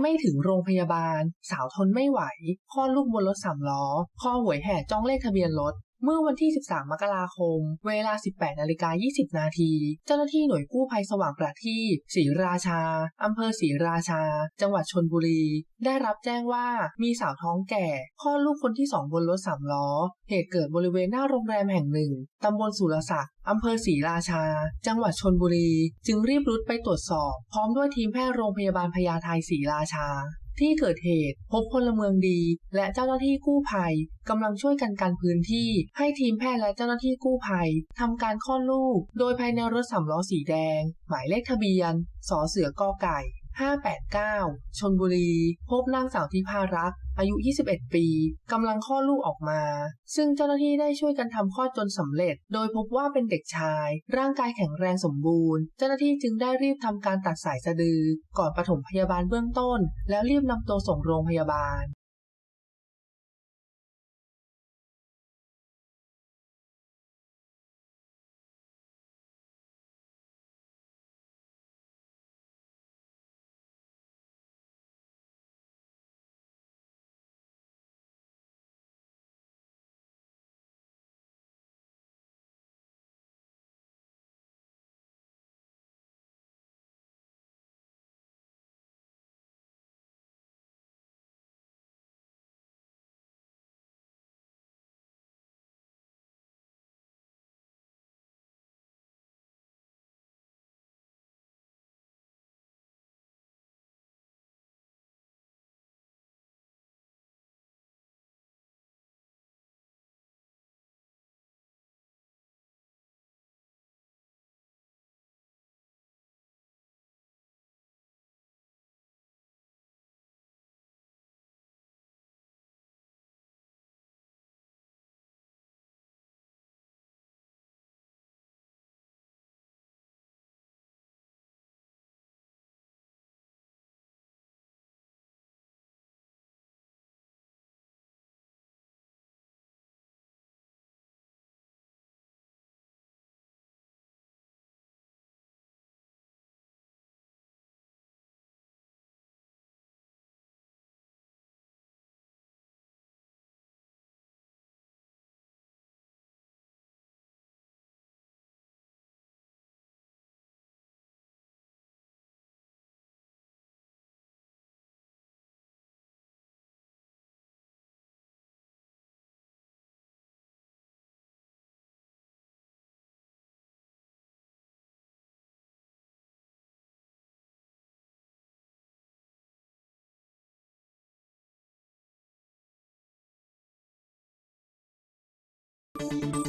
ไม่ถึงโรงพยาบาล สาวทนไม่ไหวคลอดลูกบนรถสามล้อ คอหวยแห่จ้องเลขทะเบียนรถ เมื่อวันที่ 13 มกราคม เวลา 18นาฬิกา20 นาที เจ้าหน้าที่หน่วยกู้ภัยสว่างประทีปศรีราชา อำเภอศรีราชา จังหวัดชนบุรี ได้รับแจ้งว่ามีสาวท้องแก่คลอดลูกคนที่สองบนรถสามล้อ เหตุเกิดบริเวณหน้าโรงแรมแห่งหนึ่ง ตำบลสุรศักดิ์ อำเภอศรีราชา จังหวัดชนบุรี จึงรีบรุดไปตรวจสอบ พร้อมด้วยทีมแพทย์โรงพยาบาลพญาไทศรีราชา ที่เกิดเหตุ พบพลเมืองดี และเจ้าหน้าที่กู้ภัยกำลังช่วยกันกันพื้นที่ ให้ทีมแพทย์และเจ้าหน้าที่กู้ภัยทำการคลอดลูก โดยภายในรถสามล้อสีแดง หมายเลขทะเบียนสอเสือกอไก่ 589 ชนบุรี พบนางสาวทิพารักษ์อายุ 21 ปี กำลังคลอดลูกออกมา ซึ่งเจ้าหน้าที่ได้ช่วยกันทำคลอดจนสำเร็จ โดยพบว่าเป็นเด็กชาย ร่างกายแข็งแรงสมบูรณ์ เจ้าหน้าที่จึงได้รีบทำการตัดสายสะดือ ก่อนปฐมพยาบาลเบื้องต้น แล้วรีบนำตัวส่งโรงพยาบาล Thank you.